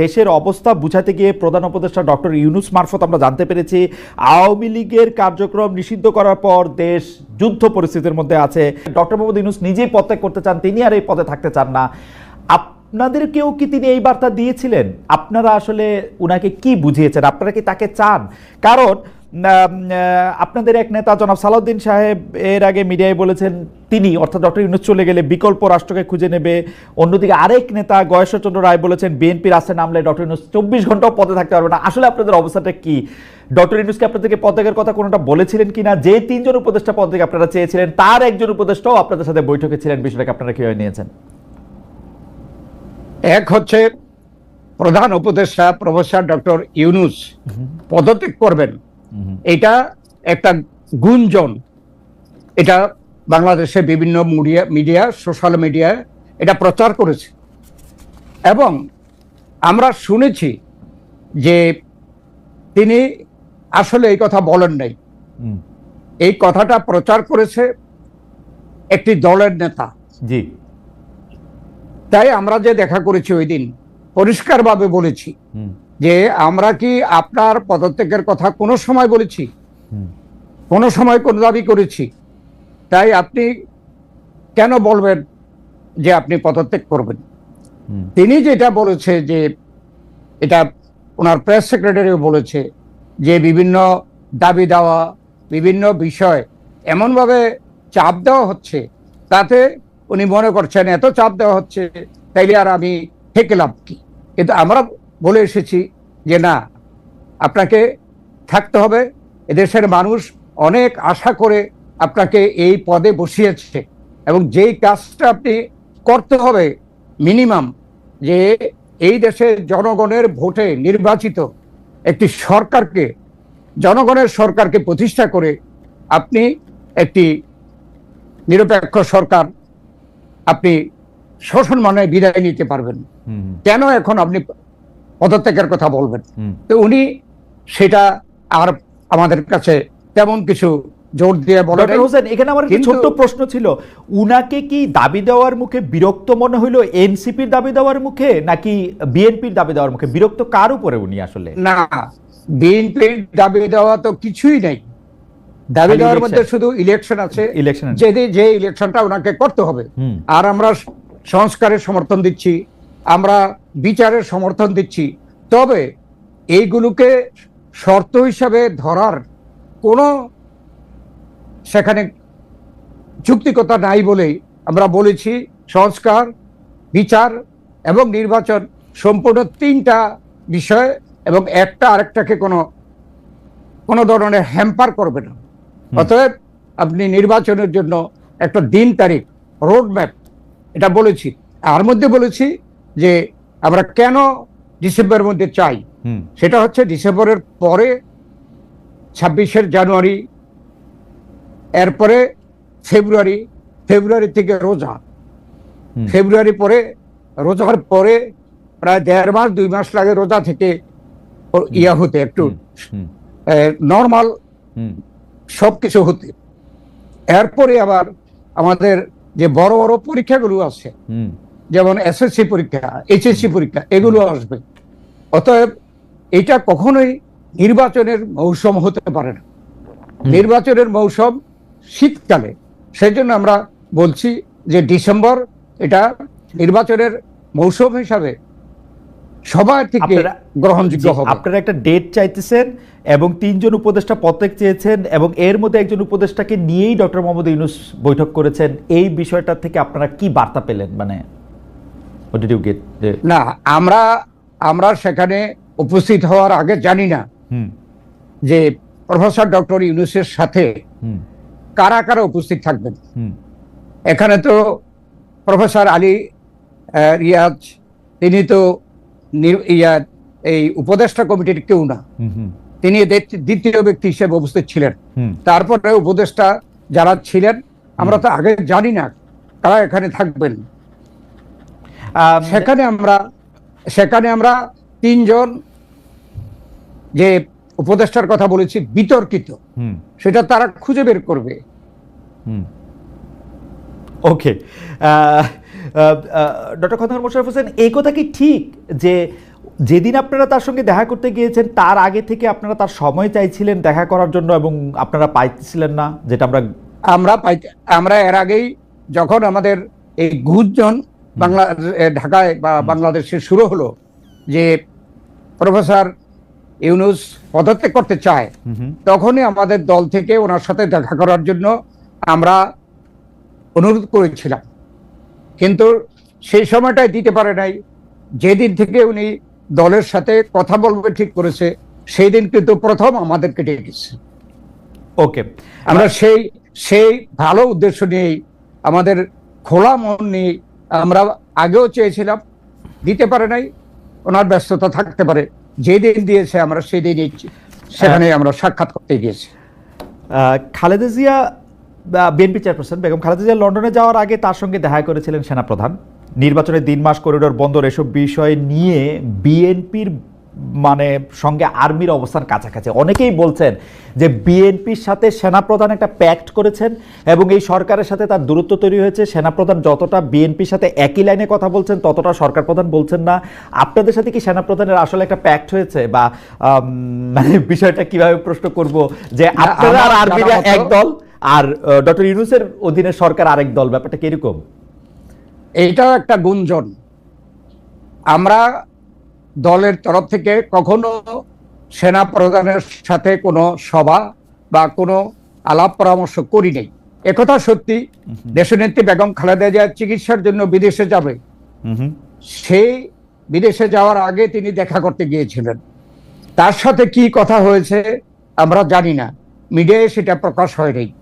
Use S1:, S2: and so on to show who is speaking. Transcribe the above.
S1: দেশের অবস্থা বুঝাতে গিয়ে প্রধান উপদেষ্টা ডক্টর ইউনুস মারফত আমরা জানতে পেরেছি, আওয়ামী লীগের কার্যক্রম নিষিদ্ধ করার পর দেশ যুদ্ধ পরিস্থিতির মধ্যে আছে। ডক্টর মোহাম্মদ ইউনুস নিজেই পদত্যাগ করতে চান, তিনি আর এই পদে থাকতে চান না। আপনাদেরকেও কি তিনি এই বার্তা দিয়েছিলেন? আপনারা আসলে উনাকে কি বুঝিয়েছেন? আপনারা কি তাকে চান? কারণ আপনাদের এক নেতা জনাব সালাউদ্দিন সাহেব এর আগে মিডিয়ায় বলেছেন তিনি অর্থাৎ ডক্টর ইউনুস চলে গেলে বিকল্প রাষ্ট্রকে খুঁজে নেবে। অন্যদিকে আরেক নেতা গয়েশ্বরচন্দ্র রায় বলেছেন বিএনপির রাস্তায় নামলে ডক্টর ইউনুস চব্বিশ ঘন্টাও পদে থাকতে পারবে না। আসলে আপনাদের অবস্থাটা কি? ডক্টর ইউনুসকে আপনাদেরকে পদত্যাগের কথা কোনোটা বলেছিলেন কিনা? যে তিনজন উপদেষ্টা পদ থেকে আপনারা চেয়েছিলেন তার একজন উপদেষ্টাও আপনাদের সাথে বৈঠকে ছিলেন। বিষয়টাকে আপনারা কীভাবে নিয়েছেন?
S2: এক হচ্ছে প্রধান উপদেষ্টা প্রফেসর ডক্টর ইউনুস পদত্যাগ করবেন। এটা একটা গুঞ্জন। এটা বাংলাদেশে বিভিন্ন মিডিয়া মিডিয়া সোশ্যাল মিডিয়ায় এটা প্রচার করেছে। এবং আমরা শুনেছি যে তিনি আসলে এই কথা বলেন নাই। এই কথাটা প্রচার করেছে একটি দলের নেতা।
S1: জি।
S2: তাই আমরা যে দেখা করেছি ওই দিন পরিষ্কারভাবে বলেছি। যে আমরা কি আপনার পদত্যাগের কথা কোনো সময় বলেছি? কোনো সময় কোনো দাবি করেছি? তাই আপনি কেন বলবেন যে আপনি পদত্যাগ করবেন? তিনি যেটা বলেছে যে এটা ওনার প্রেস সেক্রেটারিও বলেছে যে বিভিন্ন দাবি দেওয়া বিভিন্ন বিষয় এমনভাবে চাপ দেওয়া হচ্ছে তাতে উনি মনে করছেন এত চাপ দেওয়া হচ্ছে তাইলে আর আমি থেকে লাভ কি? কিন্তু আমরা বলে এসেছি যে না আপনাকে থাকতে হবে। এদেশের মানুষ অনেক আশা করে আপনাকে এই পদে বসিয়েছে এবং যেই কাজটা আপনি করতে হবে মিনিমাম যে এই দেশের জনগণের ভোটে নির্বাচিত একটি সরকারকে জনগণের সরকারকে প্রতিষ্ঠা করে আপনি একটি নিরপেক্ষ সরকার আপনি শোষণ মানে বিদায় নিতে পারবেন। কেন এখন আপনি পদত্যাগের কথা বলবেন। তো উনি সেটা আর আমাদের কাছে তেমন কিছু জোর দিয়ে বলে
S1: ডক্টর হোসেন এখানে আমার একটা ছোট্ট প্রশ্ন ছিল। উনাকে কি দাবি দেওয়ার মুখে বিরক্ত মনে হইল এনসিপির দাবি দেওয়ার মুখে নাকি বিএনপির দাবি দেওয়ার মুখে? বিরক্ত কার উপরে উনি আসলে?
S2: না বিএনপির দাবি দেওয়া তো কিছুই নেই। দাবি দেওয়ার মধ্যে শুধু ইলেকশন আছে।
S1: ইলেকশন
S2: যে যে ইলেকশনটা ওনাকে করতে হবে। আর আমরা সংস্কারের সমর্থন দিচ্ছি। আমরা বিচারের সমর্থন দিচ্ছি। তবে এইগুলোকে শর্ত হিসাবে ধরার কোনো সেখানে যুক্তিকতা নাই বলেই আমরা বলেছি সংস্কার বিচার এবং নির্বাচন সম্পূর্ণ তিনটা বিষয় এবং একটা আরেকটাকে কোনো কোনো ধরনের হ্যাম্পার করবে না। অতএব আপনি নির্বাচনের জন্য একটা দিন তারিখ রোড ম্যাপ এটা বলেছি। আর মধ্যে বলেছি যে আমরা কেন ডিসেম্বরের মধ্যে চাই?
S1: হুম,
S2: সেটা হচ্ছে ডিসেম্বরের পরে ছাব্বিশের জানুয়ারি এরপরে ফেব্রুয়ারি ফেব্রুয়ারি থেকে রোজা। ফেব্রুয়ারি পরে রোজার পরে প্রায় দেড় মাস দুই মাস লাগে রোজা থেকে ইয়া হতে একটু। নর্মাল
S1: হুম,
S2: সব কিছু হতে। এরপরে আবার আমাদের যে বড় বড় পরীক্ষাগুলো আছে যেমন এসএসসি পরীক্ষা এইচএসসি পরীক্ষা এগুলো আসবে। অতএব এটা কখনোই নির্বাচনের মৌসুম হতে পারে না। নির্বাচনের মৌসুম শীতকালে সেই জন্য আমরা বলছি যে ডিসেম্বর এটা নির্বাচনের মৌসুম হিসাবে সবার থেকে গ্রহণযোগ্য হবে।
S1: আপনারা একটা ডেট চাইতেছেন এবং তিনজন উপদেষ্টা প্রত্যেক চেয়েছেন এবং এর মধ্যে একজন উপদেষ্টাকে নিয়েই ডক্টর মোহাম্মদ ইউনুস বৈঠক করেছেন। এই বিষয়টা থেকে আপনারা কি বার্তা পেলেন? মানে
S2: না আমরা আমরা সেখানে উপস্থিত হওয়ার আগে জানি না যে প্রফেসর ডক্টর ইউনুসের সাথে কারা কারা উপস্থিত থাকবেন। এখানে তো প্রফেসর আলী রিয়াজ তিনি তো নির- ইয়া এই উপদেষ্টা কমিটির কেউ না। তিনি দ্বিতীয় ব্যক্তি হিসেবে উপস্থিত ছিলেন। তারপরে উপদেষ্টা যারা ছিলেন আমরা তো আগে জানি না কারা এখানে থাকবেন। সেখানে আমরা সেখানে আমরা তিনজন যে উপদেষ্টার কথা বলেছি বিতর্কিত।
S1: হুম।
S2: সেটা তারা খুঁজে বের করবে।
S1: হুম। ওকে। ডক্টর খন্দকার মোশারফ হোসেন এই কথা কি ঠিক যে যেদিন আপনারা তার সঙ্গে দেখা করতে গিয়েছেন তার আগে থেকে আপনারা তার সময় চাইছিলেন দেখা করার জন্য এবং আপনারা পাইছিলেন না যেটা আমরা
S2: আমরা পাইতে আমরা এর আগেই যখন আমাদের এই গুঞ্জন বাংলা ঢাকায় বা বাংলাদেশে শুরু হলো যে প্রফেসর ইউনুস পদত্যাগ করতে চায় তখনই আমাদের দল থেকে ওনার সাথে দেখা করার জন্য আমরা অনুরোধ করেছিলাম। কিন্তু সেই সময়টাই দিতে পারে নাই। যেদিন থেকে উনি দলের সাথে কথা বলবে ঠিক করেছে সেই দিন কিন্তু প্রথম আমাদেরকে ডেকেছে
S1: ওকে।
S2: আমরা সেই সেই ভালো উদ্দেশ্য নিয়েই আমাদের খোলা মন নিয়ে আমরা আগেও চেয়েছিলাম দিতে পারে নাই ওনার ব্যস্ততা থাকতে পারে। যেদিন দিয়েছে আমরা সেই দিনই সেখানে আমরা সাক্ষাৎ করতে গিয়েছি।
S1: খালেদা জিয়া বিএনপি চেয়ারপারসন বেগম খালেদা জিয়া লন্ডনে যাওয়ার আগে তার সঙ্গে দেখা করেছিলেন সেনাপ্রধান। নির্বাচনের দিন মাস করিডোর বন্দর এসব বিষয় নিয়ে বিএনপির মানে সঙ্গে আর্মির অবস্থান কাছাকাছি। অনেকেই বলছেন যে বিএনপির সাথে সেনাপ্রধান একটা প্যাক্ট করেছেন এবং এই সরকারের সাথে তার দূরত্ব তৈরি হয়েছে। সেনাপ্রধান যতটা বিএনপির সাথে একই লাইনে কথা বলছেন ততটা সরকার প্রধান বলছেন না। আপনাদের সাথে কি সেনাপ্রধানের আসলে একটা প্যাক্ট হয়েছে? বা মানে বিষয়টা কীভাবে প্রশ্ন করব? যে আপনারা আর আর্মিরা এক দল আর ডক্টর ইউনুসের অধীনে সরকার আরেক দল ব্যাপারটা কীরকম?
S2: এইটাও একটা গুঞ্জন। আমরা দলের তরফ থেকে কখনো সেনা প্রধানের সাথে কোনো সভা বা কোনো আলাপ পরামর্শ করি নাই। একথা সত্যি দেশনেত্রী বেগম খালেদা জিয়া চিকিৎসার জন্য বিদেশে যাবে। সেই বিদেশে যাওয়ার আগে তিনি দেখা করতে গিয়েছিলেন। তার সাথে কি কথা হয়েছে আমরা জানি না। মিডিয়ায় সেটা প্রকাশ হয়নি